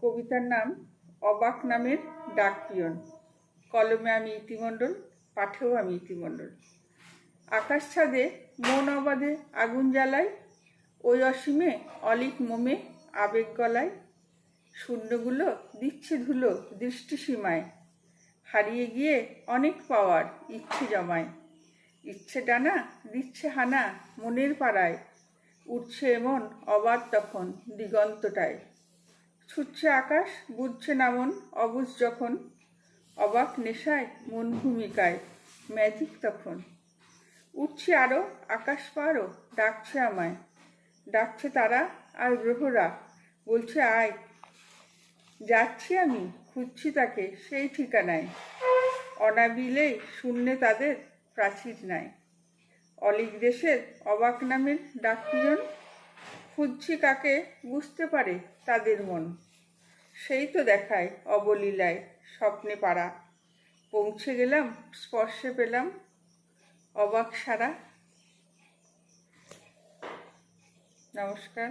কবিতার নাম অবাক নামের ডাক পিয়ন। কলমে আমি ইতিমণ্ডল, পাঠেও আমি ইতিমণ্ডল। আকাশ ছাদে মন অবাধে আগুন জ্বালায় ওই অসীমে অলিক মোমে আবেগ গলায়। শূন্যগুলো দিচ্ছে ধুলো দৃষ্টি সীমায়, হারিয়ে গিয়ে অনেক পাওয়ার ইচ্ছে জমায়। ইচ্ছে ডানা দিচ্ছে হানা মনের পাড়ায়, উঠছে এমন অবাধ তখন দিগন্তটায়। ছুটছে আকাশ, বুঝছে না মন, অবুঝ যখন। অবাক নেশায়, মন ভূমিকায় ম্যাজিক তখন। উঠছে আরও আকাশ পারও ডাকছে আমায়। ডাকছে তারা আর গ্রহরা, বলছে আয়। যাচ্ছি আমি, খুঁজছি তাকে, সেই ঠিকানায়। অনাবিলে শূন্যে তাদের প্রাচীর নাই। অলিক দেশের অবাক নামের ডাকিজন খুঁজছি কাকে, বুঝতে পারে তাদের মন। সেই তো দেখায় অবলীলায় স্বপ্নে পাড়া। পৌঁছে গেলাম স্পর্শে পেলাম অবাক সারা। নমস্কার।